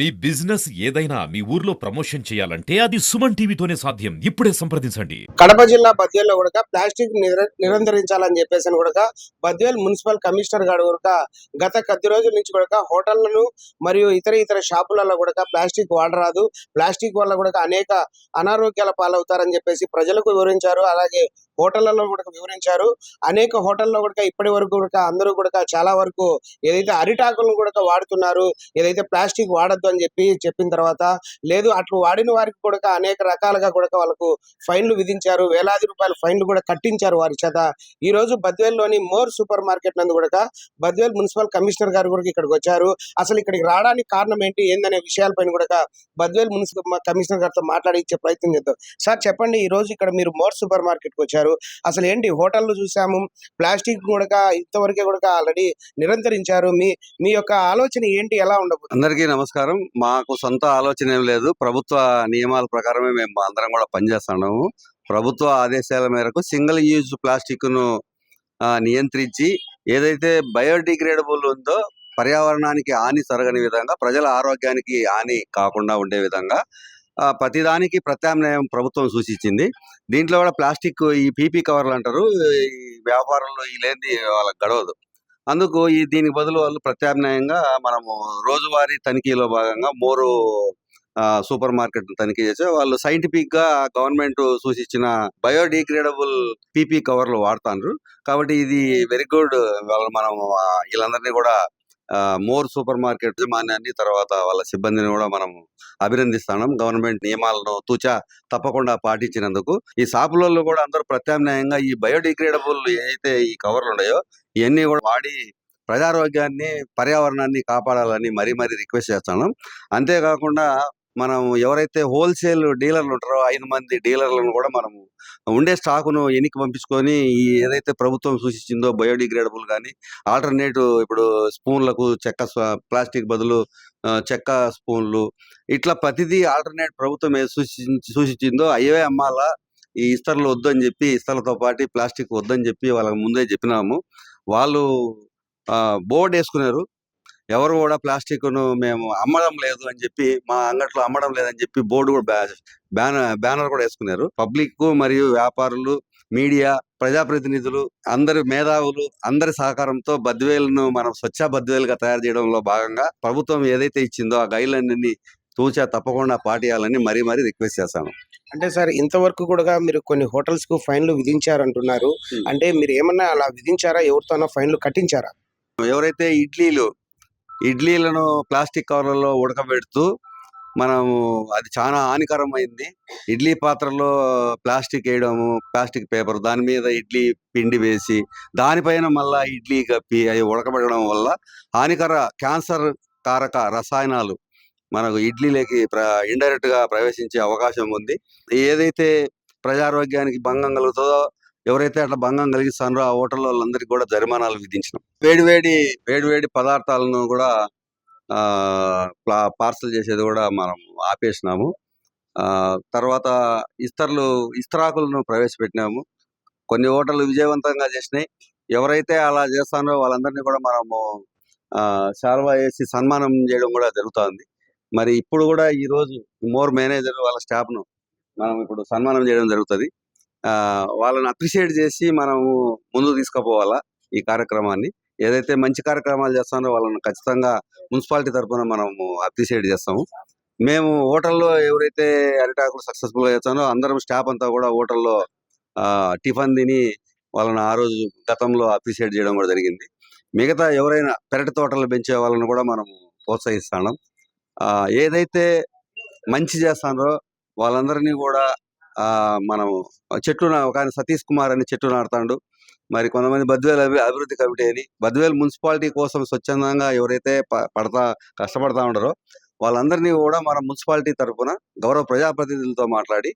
మీ business ఏదైనా మీ ఊర్లో promotion చేయాలంటే అది సుమన్ టీవీతోనే సాధ్యం. ఇప్పుడే సంప్రదించండి. కడప జిల్లా బద్వేల్లో కూడా ప్లాస్టిక్ నిరంతరించాలని చెప్పేసి కూడా బద్వేల్ మున్సిపల్ కమిషనర్ గారు కూడా గత కొద్ది రోజుల నుంచి కూడా హోటళ్ళను మరియు ఇతర ఇతర షాపులలో కూడా ప్లాస్టిక్ వాడరాదు. ప్లాస్టిక్ వల్ల కూడా అనేక అనారోగ్యాల పాలవుతారని చెప్పేసి ప్రజలకు వివరించారు. అలాగే హోటళ్ళలో కూడా వివరించారు. అనేక హోటల్లో కూడా ఇప్పటి వరకు కూడా అందరూ కూడా చాలా వరకు ఏదైతే అరిటాకులను కూడా వాడుతున్నారు ఏదైతే ప్లాస్టిక్ వాడద్దు అని చెప్పి చెప్పిన తర్వాత లేదు అట్లు వాడిన వారికి కూడా అనేక రకాలుగా కూడా వాళ్ళకు ఫైన్లు విధించారు. వేలాది రూపాయల ఫైన్లు కూడా కట్టించారు వారి చేత. ఈ రోజు బద్వేల్లోని మోర్ సూపర్ మార్కెట్ నందు కూడా బద్వేల్ మున్సిపల్ కమిషనర్ గారు కూడా ఇక్కడికి వచ్చారు. అసలు ఇక్కడికి రావడానికి కారణం ఏంటి ఏందనే విషయాలపైన కూడా బద్వేల్ మున్సిపల్ కమిషనర్ గారితో మాట్లాడి ఇచ్చే ప్రయత్నం చేద్దాం. సార్ చెప్పండి ఈ రోజు ఇక్కడ మీరు మోర్ సూపర్ మార్కెట్కి చేశారు. అసలు ఏంటి హోటల్లో చూసాము. ప్లాస్టిక్ కూడా ఇంతవరకే కూడా ఆల్రెడీ నిరంతరించారు. మీ మీ యొక్క ఆలోచన ఏంటి? ఎలా ఉండబోతుంది? అందరికీ నమస్కారం. మాకు సొంత ఆలోచన ఏం లేదు. ప్రభుత్వ నియమాల ప్రకారమే మేము అందరం కూడా పనిచేస్తున్నాము ప్రభుత్వ ఆదేశాల మేరకు సింగిల్ యూజ్ ప్లాస్టిక్ను ఆ, నియంత్రించి ఏదైతే బయోడిగ్రేడబుల్ ఉందో పర్యావరణానికి హాని జరగని విధంగా ప్రజల ఆరోగ్యానికి హాని కాకుండా ఉండే విధంగా ప్రతిదానికి ప్రత్యామ్నాయం ప్రభుత్వం సూచించింది. దీంట్లో కూడా ప్లాస్టిక్ ఈ పీపీ కవర్లు అంటారు. ఈ వ్యాపారంలో ఈ లేనిది వాళ్ళకి గడవదు. అందుకు ఈ దీనికి బదులు వాళ్ళు ప్రత్యామ్నాయంగా మనము రోజువారీ తనిఖీలో భాగంగా మోరు ఆ, సూపర్ మార్కెట్ తనిఖీ చేసి వాళ్ళు సైంటిఫిక్గా గవర్నమెంట్ సూచించిన బయోడిగ్రేడబుల్ పీపీ కవర్లు వాడుతాండ్రు. కాబట్టి ఇది వెరీ గుడ్. వాళ్ళు మనం వీళ్ళందరినీ కూడా మోర్ సూపర్ మార్కెట్ యజమాన్యాన్ని తర్వాత వాళ్ళ సిబ్బందిని కూడా మనం అభినందిస్తున్నాం గవర్నమెంట్ నియమాలను తూచా తప్పకుండా పాటించినందుకు ఈ షాపులలో కూడా అందరూ ప్రత్యామ్నాయంగా ఈ బయోడిగ్రేడబుల్ ఏదైతే ఈ కవర్లు ఉన్నాయో ఇవన్నీ కూడా వాడి ప్రజారోగ్యాన్ని పర్యావరణాన్ని కాపాడాలని మరీ మరీ రిక్వెస్ట్ చేస్తున్నాం అంతేకాకుండా మనం ఎవరైతే హోల్సేల్ డీలర్లు ఉంటారో ఐదు మంది డీలర్లను కూడా మనము ఉండే స్టాకును ఎన్నికి పంపించుకొని ఈ ఏదైతే ప్రభుత్వం సూచించిందో బయోడిగ్రేడబుల్ కానీ ఆల్టర్నేటివ్ ఇప్పుడు స్పూన్లకు చెక్క ప్లాస్టిక్ బదులు చెక్క స్పూన్లు ఇట్లా ప్రతిదీ ఆల్టర్నేట్ ప్రభుత్వం ఏది సూచించి సూచించిందో అయ్యే అమ్మాలా ఈ ఇస్తర్లు వద్దని చెప్పి ఇస్తర్లతో పాటు ప్లాస్టిక్ వద్దని చెప్పి వాళ్ళకి ముందే చెప్పినాము. వాళ్ళు బోర్డు వేసుకున్నారు. ఎవరు కూడా ప్లాస్టిక్ను మేము అమ్మడం లేదు అని చెప్పి మా అంగట్లో అమ్మడం లేదని చెప్పి బోర్డు కూడా బ్యా- బ్యానర్ బ్యానర్ కూడా వేసుకున్నారు. పబ్లిక్ మరియు వ్యాపారులు మీడియా ప్రజాప్రతినిధులు అందరి మేధావులు అందరి సహకారంతో బద్వేలును మనం స్వచ్ఛ బద్వేలుగా తయారు చేయడంలో భాగంగా ప్రభుత్వం ఏదైతే ఇచ్చిందో ఆ గైడ్ లైన్ తూచా తప్పకుండా పాటియాలని మరీ మరీ రిక్వెస్ట్ చేస్తాను అంటే సార్ ఇంతవరకు కూడా మీరు కొన్ని హోటల్స్కు ఫైన్లు విధించారంటున్నారు. అంటే మీరు ఏమన్నా అలా విధించారా? ఎవరితోనో ఫైన్లు కట్టించారా? ఎవరైతే ఇడ్లీలు ఇడ్లీలను ప్లాస్టిక్ కవర్లలో ఉడకబెడుతూ మనము అది చాలా హానికరమైంది. ఇడ్లీ పాత్రలో ప్లాస్టిక్ వేయడము ప్లాస్టిక్ పేపర్ దాని మీద ఇడ్లీ పిండి వేసి దానిపైన మళ్ళా ఇడ్లీ కప్పి అవి ఉడకబెట్టడం వల్ల హానికర క్యాన్సర్ కారక రసాయనాలు మనకు ఇడ్లీలోకి ప్ర ఇండైరెక్ట్గా ప్రవేశించే అవకాశం ఉంది. ఏదైతే ప్రజారోగ్యానికి భంగం కలుగుతుందో ఎవరైతే అట్లా భంగం కలిగిస్తారో ఆ హోటల్ వాళ్ళందరికీ కూడా జరిమానాలు విధించినాం. వేడివేడి వేడివేడి పదార్థాలను కూడా ఆ పార్సల్ చేసేది కూడా మనం ఆపేసినాము. ఆ తర్వాత ఇస్తర్లు ఇస్తరాకులను ప్రవేశపెట్టినాము. కొన్ని హోటళ్ళు విజయవంతంగా చేసినాయి. ఎవరైతే అలా చేస్తారో వాళ్ళందరినీ కూడా మనము ఆ శాల్వా వేసి సన్మానం చేయడం కూడా జరుగుతుంది. మరి ఇప్పుడు కూడా ఈ రోజు మోర్ మేనేజర్ వాళ్ళ స్టాఫ్ను మనం ఇప్పుడు సన్మానం చేయడం జరుగుతుంది. ఆ వాళ్ళని అప్రిషియేట్ చేసి మనము ముందుకు తీసుకుపోవాలా ఈ కార్యక్రమాన్ని? ఏదైతే మంచి కార్యక్రమాలు చేస్తానో వాళ్ళని ఖచ్చితంగా మున్సిపాలిటీ తరఫున మనము అప్రిషియేట్ చేస్తాము. మేము హోటల్లో ఎవరైతే అరిటాకులు సక్సెస్ఫుల్గా చేస్తానో అందరం స్టాఫ్ అంతా కూడా హోటల్లో ఆ, టిఫిన్ తిని వాళ్ళని ఆ రోజు గతంలో అప్రిషియేట్ చేయడం కూడా జరిగింది. మిగతా ఎవరైనా పెరటి తోటలు పెంచే వాళ్ళని కూడా మనం ప్రోత్సహిస్తాం ఆ, ఏదైతే మంచి చేస్తానో వాళ్ళందరినీ కూడా ఆ మనము చెట్లు ఒక ఆయన సతీష్ కుమార్ అని చెట్లు నాడుతాడు మరి కొంతమంది బద్వేల్ అభి- అభివృద్ధి కమిటీ అని బద్వేల్ మున్సిపాలిటీ కోసం స్వచ్ఛందంగా ఎవరైతే ప- పడతా కష్టపడతా ఉంటారో వాళ్ళందరినీ కూడా మన మున్సిపాలిటీ తరఫున గౌరవ ప్రజాప్రతినిధులతో మాట్లాడి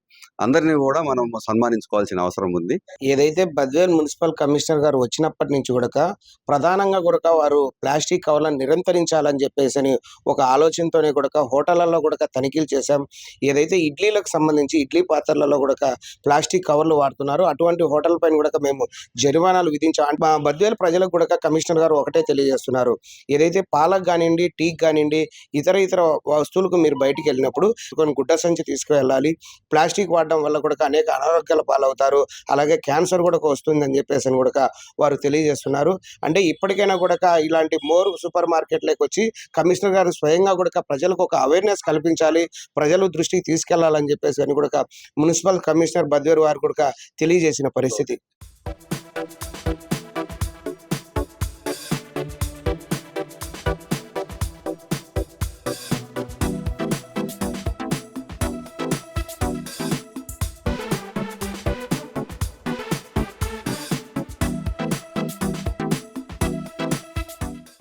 అందరినీ కూడా మనం సన్మానించుకోవాల్సిన అవసరం ఉంది. ఏదైతే బద్వేల్ మున్సిపల్ కమిషనర్ గారు వచ్చినప్పటి నుంచి కూడా ప్రధానంగా కూడా వారు ప్లాస్టిక్ కవర్లను నిరంతరించాలని చెప్పేసి అని ఒక ఆలోచనతోనే కూడా హోటళ్ళలో కూడా తనిఖీలు చేశాం. ఏదైతే ఇడ్లీలకు సంబంధించి ఇడ్లీ పాత్రలలో కూడా ప్లాస్టిక్ కవర్లు వాడుతున్నారు. అటువంటి హోటల్ పైన కూడా మేము జరిమానాలు విధించాం. మా బద్వేల్ ప్రజలకు కూడా కమిషనర్ గారు ఒకటే తెలియజేస్తున్నారు. ఏదైతే పాలకు కానివ్వండి టీకి కానివ్వండి ఇతర ఇతర వస్తువులకు మీరు బయటికి వెళ్ళినప్పుడు కొన్ని గుడ్డ సంచి తీసుకువెళ్ళాలి. ప్లాస్టిక్ వాడడం వల్ల కూడా అనేక అనారోగ్యాల పాలవుతారు. అలాగే క్యాన్సర్ కూడా వస్తుందని చెప్పేసి అని కూడా వారు తెలియజేస్తున్నారు. అంటే ఇప్పటికైనా కూడా ఇలాంటి మోర్ సూపర్ మార్కెట్లోకి వచ్చి కమిషనర్ గారు స్వయంగా కూడా ప్రజలకు ఒక అవేర్నెస్ కల్పించాలి. ప్రజలు దృష్టికి తీసుకెళ్ళాలని చెప్పేసి అని కూడా మున్సిపల్ కమిషనర్ బద్వేరు వారు కూడా తెలియజేసిన పరిస్థితి.